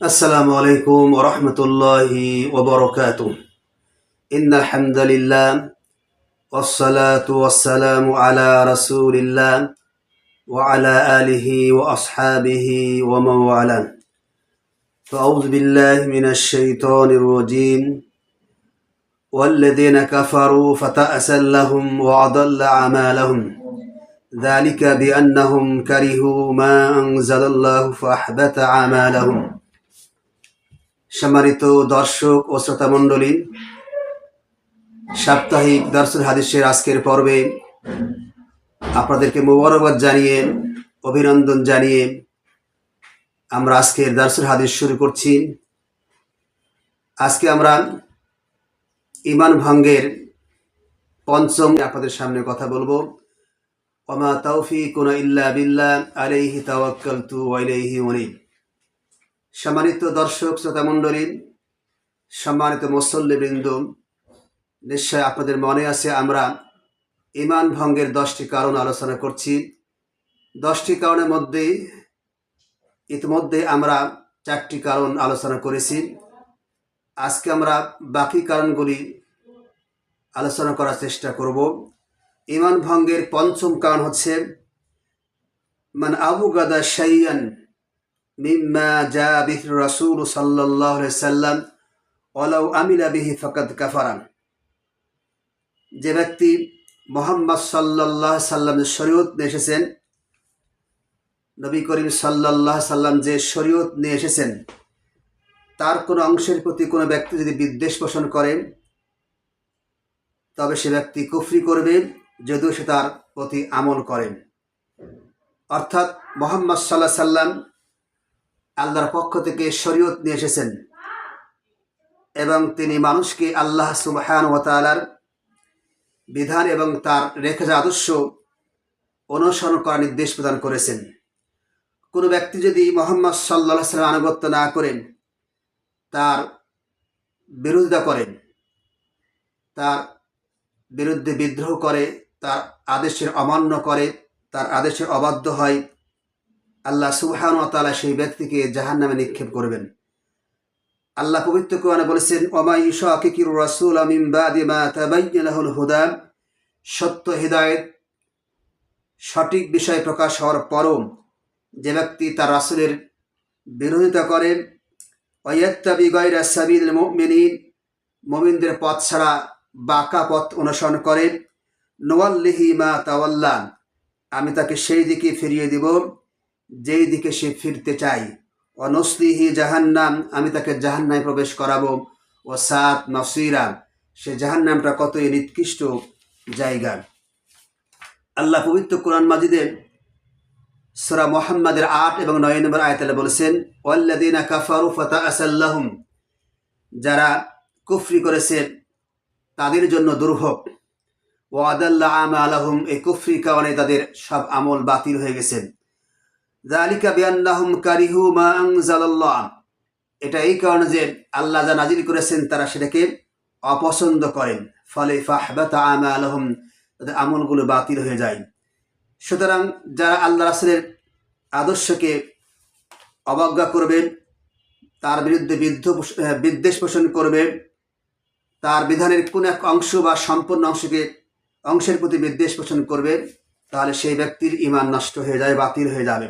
السلام عليكم ورحمة الله وبركاته. إن الحمد لله والصلاة والسلام على رسول الله وعلى آله وأصحابه ومن والاه. فأعوذ بالله من الشيطان الرجيم. والذين كفروا فتأسا لهم وأضل أعمالهم. ذلك بأنهم كرهوا ما أنزل الله فأحبط أعمالهم. সম্মানিত দর্শক ও শ্রোতা মণ্ডলী, সাপ্তাহিক দর্শন হাদিসের আজকের পর্বে আপনাদেরকে মোবারকবাদ জানিয়ে, অভিনন্দন জানিয়ে আমরা আজকের দর্শন হাদিস শুরু করছি। আজকে আমরা ইমান ভঙ্গের পঞ্চম আপনাদের সামনে কথা বলব। অমা ওমা তৌফিক ইল্লা বিল্লাহ, আলাইহি তাওয়াক্কালতু ওয়া ইলাইহি উনীব। সম্মানিত দর্শক শ্রোতা মণ্ডলী সম্মানিত মুসল্লিবৃন্দ, নিশ্চয় আপনাদের মনে আছে আমরা ইমান ভঙ্গের দশটি কারণ আলোচনা করছি। দশটি কারণের মধ্যে, ইতিমধ্যে আমরা চারটি কারণ আলোচনা করেছি। আজকে আমরা বাকি কারণগুলি আলোচনা করার চেষ্টা করব। ইমান ভঙ্গের পঞ্চম কারণ হচ্ছে, মান আবু গাদা শাইয়ান মিম্মা যা বিহ রাসুল সাল্লাহ সাল্লাম ওলাউ আমিলা বিহি ফকাত কাফারান। যে ব্যক্তি মোহাম্মদ সাল্লাহ সাল্লামের শরীয়ত নিয়ে এসেছেন, নবী করিম সাল্লাহ সাল্লাম যে শরীয়ত নিয়ে এসেছেন, তার কোনো অংশের প্রতি কোনো ব্যক্তি যদি বিদ্বেষ পোষণ করেন তবে সে ব্যক্তি কুফরি করবে, যদিও সে তার প্রতি আমল করেন অর্থাৎ মোহাম্মদ সাল্লাহ সাল্লাম আল্লাহর পক্ষ থেকে শরীয়ত নিয়ে এসেছেন এবং তিনি মানুষকে আল্লাহ সুবাহান তালার বিধান এবং তার রেখে যাওয়া আদর্শ অনুসরণ করার নির্দেশ প্রদান করেছেন। কোনো ব্যক্তি যদি মোহাম্মদ সাল্লা সাল্লাম আনুগত্য না করেন, তার বিরোধিতা করেন তার বিরুদ্ধে বিদ্রোহ করে, তার আদেশের অমান্য করে, তার আদেশের অবাধ্য হয় আল্লাহ সুবহান ও তালা সেই ব্যক্তিকে জাহান নামে নিক্ষেপ করবেন। আল্লাহ পবিত্র কোরআনে বলেছেন ওমাই শাকিকির রাসূল মিন মা তাবাyyana হুদা। সত্য হিদায়েত, সঠিক বিষয় প্রকাশ হওয়ার পরও যে ব্যক্তি তার রাসূলের বিরোধিতা করে ওয়াত্তাবি গায়রা সাবিল মুমিনিন, মুমিনদের পথ ছাড়া বাঁকা পথ অনুসরণ করে নোয়াল্লিহি মা তাওয়াল্লা, আমি তাকে সেই দিকে ফিরিয়ে দিব। যেই দিকে সে ফিরতে চাই। অনস্লিহি জাহান্নাম, আমি তাকে জাহান্নায় প্রবেশ করাবো। ও সাত নসিরা, সে জাহান্নামটা কতই নিকৃষ্ট জায়গা। আল্লাহ পবিত্র কোরআন মাজিদে সোরা মোহাম্মদের আট এবং নয় নম্বর আয়তালে বলেছেন ওয়াল্লাদিনা কাফারু ফাতা আসাল্লাহুম যারা কুফরি করেছে, তাদের জন্য দুর্ভোগ। ও আদাল্লাহ আমা আলাহুম এই কুফরি কারণে তাদের সব আমল বাতিল হয়ে গেছে। জালিকা বিয়ান্নাহুম কারিহু মা আনজালাল্লাহ এটা এই কারণে যে আল্লাহ যা নাজিল করেছেন, তারা সেটাকে অপছন্দ করেন। ফলে ফাহবাতা আমালহুম, তাদের আমলগুলো বাতিল হয়ে যায়। সুতরাং যারা আল্লাহ রাসুলের আদর্শকে অবজ্ঞা করবে তার বিরুদ্ধে বিদ্ধ বিদ্বেষ পোষণ করবে তার বিধানের কোন এক অংশ বা সম্পূর্ণ অংশকে, অংশের প্রতি বিদ্বেষ পোষণ করবে তাহলে সেই ব্যক্তির ইমান নষ্ট হয়ে যায়, বাতিল হয়ে যাবে